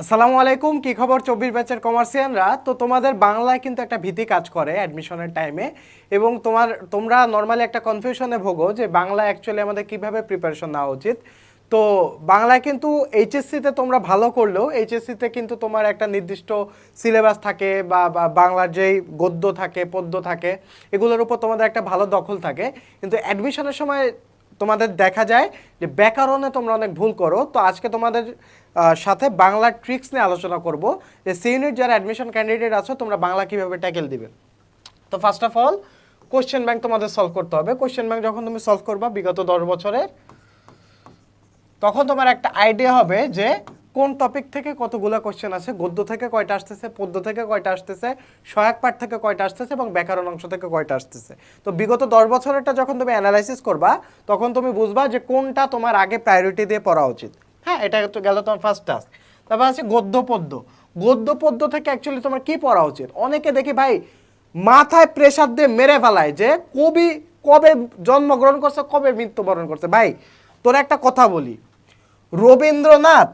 আসসালামু আলাইকুম, কি খবর? চব্বিশ ব্যাচের কমার্সিয়ানরা তো তোমাদের বাংলায় কিন্তু একটা ভীতি কাজ করে অ্যাডমিশনের টাইমে এবং তোমার, তোমরা নর্মালি একটা কনফিউশনে ভোগো যে বাংলা অ্যাকচুয়ালি আমাদের কীভাবে প্রিপারেশন নেওয়া উচিত। তো বাংলায় কিন্তু এইচএসসিতে তোমরা ভালো করলেও এইচএসসিতে কিন্তু তোমার একটা নির্দিষ্ট সিলেবাস থাকে বা বাংলার যেই গদ্য থাকে, পদ্য থাকে, এগুলোর উপর তোমাদের একটা ভালো দখল থাকে। কিন্তু অ্যাডমিশনের সময় তোমাদের দেখা যায় যে ব্যাকরণে তোমরা অনেক ভুল করো। তো আজকে তোমাদের সাথে বাংলার ট্রিক্স নিয়ে আলোচনা করব। যে সি ইউনিট যারা অ্যাডমিশন ক্যান্ডিডেট আছো, তোমরা বাংলা কীভাবে ট্যাকেল দিবে? তো first of all question bank তোমাদের সলভ করতে হবে। কোশ্চেন ব্যাংক যখন তুমি সলভ করবা, বিগত দশ বছরের, তখন তোমার একটা আইডিয়া হবে যে কোন টপিক থেকে কতগুলো কোশ্চেন আছে, গদ্য থেকে কয়টা আসতেছে, পদ্য থেকে কয়টা আসতেছে, সহায়ক পাঠ থেকে কয়টা আসতেছে এবং ব্যাকরণ অংশ থেকে কয়টা আসতেছে? তো বিগত দশ বছরেরটা যখন তুমি অ্যানালাইসিস করবা, তখন তুমি বুঝবা যে কোনটা তোমার আগে প্রায়োরিটি দিয়ে পড়া উচিত। হ্যাঁ এটা তো গেল তোমার ফার্স্ট টাস্ক তারপর আছে গদ্য পদ্য। গদ্য পদ্য থেকে অ্যাকচুয়ালি তোমার কি পড়া উচিত? অনেকে দেখি ভাই, মাথায় প্রেসার দিয়ে মেরে ফেলায় যে কবি কবে জন্মগ্রহণ করছে, কবে মৃত্যুবরণ করছে। ভাই, তোর একটা কথা বলি। রবীন্দ্রনাথ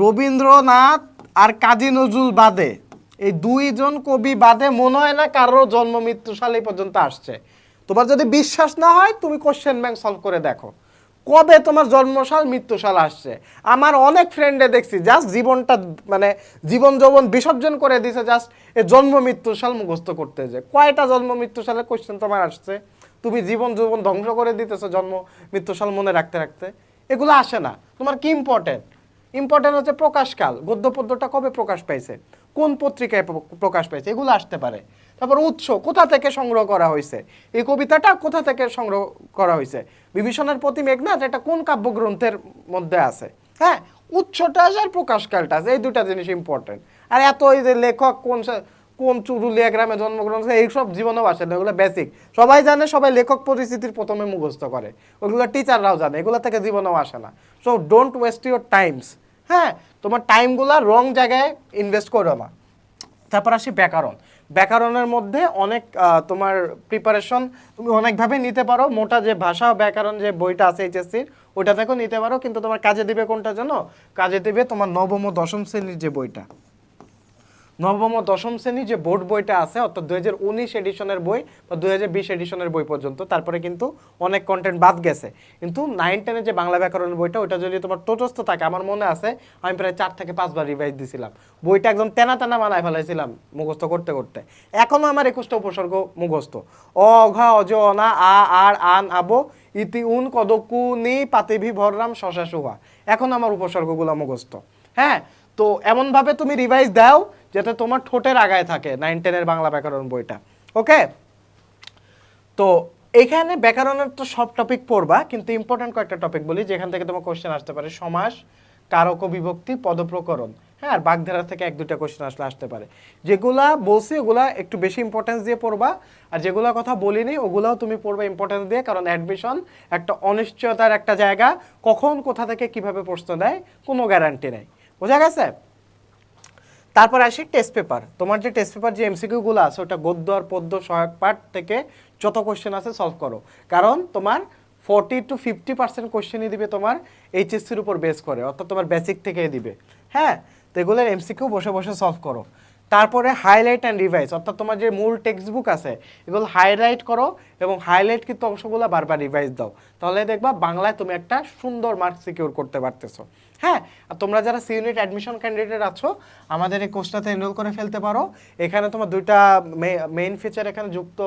রবীন্দ্রনাথ আর কাজী নজরুল বাদে। এই দুইজন কবি বাদে, মনে হয় না কারও জন্ম মৃত্যু সাল পর্যন্ত আসছে। তোমার যদি বিশ্বাস না হয়, তুমি কোশ্চেন ব্যাংক সলভ করে দেখো। কবে তোমার জন্মসাল, মৃত্যুসাল আসছে? আমার অনেক ফ্রেন্ডে দেখছি জাস্ট জীবনটা মানে জীবন যৌবন বিসর্জন করে দিছে জাস্ট এ জন্ম মৃত্যুসাল মুখস্থ করতে যে। কয়টা জন্ম মৃত্যুসালে কোশ্চেন তোমার আসছে? তুমি জীবন যৌবন ধ্বংস করে দিতেছো জন্ম মৃত্যুসাল মনে রাখতে রাখতে। এগুলো আসে না। তোমার কি ইম্পর্টেন্ট ইম্পর্টেন্ট হচ্ছে প্রকাশকাল। গদ্য পদ্যটা কবে প্রকাশ পাইছে? কোন পত্রিকায় প্রকাশ পাইছে? এগুলো আসতে পারে। তারপর উৎস, কোথা থেকে সংগ্রহ করা হয়েছে এই কবিতাটা কোথা থেকে সংগ্রহ করা হয়েছে বিভীষণের প্রতি মেঘনাথ এটা কোন কাব্যগ্রন্থের মধ্যে আছে? হ্যাঁ উৎসটা আছে আর প্রকাশকালটা আছে, এই দুটা জিনিস ইম্পর্টেন্ট আর এত এই যে লেখক, কোন কোন চুরুলিয়া গ্রামে জন্মগ্রহণ করেছে, এইসব জীবনেও আসে না এগুলো বেসিক সবাই জানে, সবাই লেখক পরিস্থিতির প্রথমে মুখস্থ করে। ওগুলো টিচাররাও জানে, এগুলো থেকে জীবনেও আসে না। So don't waste your times হ্যাঁ তোমার টাইমগুলো রং জায়গায় ইনভেস্ট করো না। তারপর আসি ব্যাকরণ। ব্যাকরণের মধ্যে অনেক তোমার প্রিপারেশন তুমি অনেকভাবে নিতে পারো। মোটা যে ভাষা, ব্যাকরণ যে বইটা আছে এইচএসসির ওইটা থেকেও নিতে পারো। কিন্তু তোমার কাজে দিবে কোনটা জানো? কাজে দিবে তোমার নবম ও দশম শ্রেণির যে বইটা। নবম ও দশম শ্রেণির যে বোর্ড বইটা আছে, অর্থাৎ দুই হাজার উনিশ এডিশনের বই বা দুই হাজার বিশ এডিশনের বই পর্যন্ত, তারপরে কিন্তু অনেক কন্টেন্ট বাদ গেছে। কিন্তু নাইন টেনের যে বাংলা ব্যাকরণের বইটা, ওইটা যদি তোমার টোটস্থ থাকে, আমার মনে আছে, আমি প্রায় চার থেকে পাঁচবার রিভাইজ দিছিলাম। বইটা একদম তেনা তেনা বানায় ফেলাইছিলাম মুখস্থ করতে করতে। এখনও আমার একুশটা উপসর্গ মুখস্থ। অ, ঘ অজ অনা আ আর আন আবো ইতি, উন কদকু নি পাতিভি ভররাম শশা, সুহা। এখন আমার উপসর্গগুলো মুখস্থ। হ্যাঁ তো এমনভাবে তুমি রিভাইজ দাও যাতে তোমার ঠোঁটের আগায় থাকে নাইন টেনের বাংলা ব্যাকরণ বইটা। ওকে তো এখানে ব্যাকরণের তো সব টপিক পড়বা, কিন্তু ইম্পর্টেন্ট কয়েকটা টপিক বলি, যেখান থেকে তোমার কোশ্চেন আসতে পারে সমাস, কারক বিভক্তি, পদপ্রকরণ। হ্যাঁ আর বাগধারা থেকে এক দুটা কোশ্চেন আসলে আসতে পারে। যেগুলা বলছি, ওগুলা একটু বেশি ইম্পর্টেন্স দিয়ে পড়বা, আর যেগুলা কথা বলিনি, ওগুলাও তুমি পড়বা ইম্পর্টেন্স দিয়ে, কারণ অ্যাডমিশন একটা অনিশ্চয়তার একটা জায়গা, কখন কোথা থেকে কীভাবে প্রশ্ন দেয়, কোনো গ্যারান্টি নেই। বোঝা গেছে? তারপর আসি টেস্ট পেপার তোমার যে টেস্ট পেপার যে এমসিকিউগুলো আছে, ওটা গদ্য আর পদ্য সহায়ক পাঠ থেকে যত কোশ্চেন আছে সলভ করো। কারণ তোমার ফোরটি টু ফিফটি পার্সেন্ট কোশ্চেনই দিবে তোমার এইচএসসির উপর বেস করে, অর্থাৎ তোমার বেসিক থেকেই দিবে। হ্যাঁ তো এগুলোর এমসিকিউ বসে বসে সলভ করো। তারপরে হাইলাইট অ্যান্ড রিভাইজ অর্থাৎ তোমার যে মূল টেক্সট বুক আছে, এগুলো হাইলাইট করো এবং হাইলাইট কিন্তু অংশগুলো বারবার রিভাইজ দাও। তাহলে দেখবা বাংলায় তুমি একটা সুন্দর মার্ক সিকিউর করতে পারতেছো। হ্যাঁ আর তোমরা যারা সি ইউনিট অ্যাডমিশন ক্যান্ডিডেট আছো, আমাদের এই কোর্সটাতে এনরোল করে ফেলতে পারো। এখানে তোমার দুইটা মেইন ফিচার এখানে যুক্ত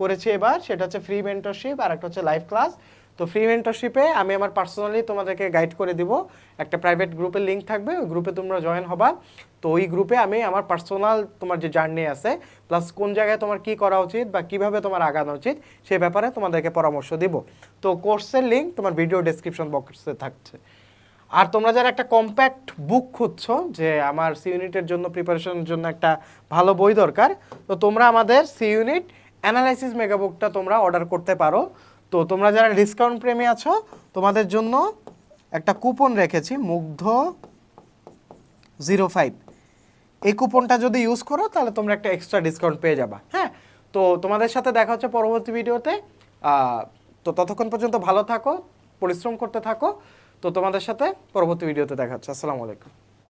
করেছে এবার, সেটা হচ্ছে ফ্রি মেন্টরশিপ আর একটা হচ্ছে লাইভ ক্লাস তো ফ্রি মেন্টরশিপে আমি আমার পার্সোনালি তোমাদেরকে গাইড করে দিব। একটা প্রাইভেট গ্রুপের লিঙ্ক থাকবে, ওই গ্রুপে তোমরা জয়েন হবা। তো ওই গ্রুপে আমি আমার পার্সোনাল তোমার যে জার্নি আছে প্লাস কোন জায়গায় তোমার কি করা উচিত বা কীভাবে তোমার আগানো উচিত, সে ব্যাপারে তোমাদেরকে পরামর্শ দিব। তো কোর্সের লিঙ্ক তোমার ভিডিও ডেসক্রিপশন বক্সে থাকছে। আর তোমরা যারা একটা কম্প্যাক্ট বুক খুঁজছো, যে আমার সি ইউনিটের জন্য প্রিপারেশনের জন্য একটা ভালো বই দরকার, তো তোমরা আমাদের সি ইউনিট অ্যানালাইসিস মেগা বুকটা তোমরা অর্ডার করতে পারো। তো তোমরা যারা ডিসকাউন্ট প্রেমী আছো, তোমাদের জন্য একটা কুপন রেখেছি, মুগ্ধ জিরো ফাইভ এই কুপনটা যদি ইউজ করো, তাহলে তোমরা একটা এক্সট্রা ডিসকাউন্ট পেয়ে যাবা হ্যাঁ? তো তোমাদের সাথে দেখা হচ্ছে পরবর্তী ভিডিওতে তো ততক্ষণ পর্যন্ত ভালো থাকো, পরিশ্রম করতে থাকো। তো তোমাদের সাথে পরবর্তী ভিডিওতে দেখা হচ্ছে। আসসালামু আলাইকুম।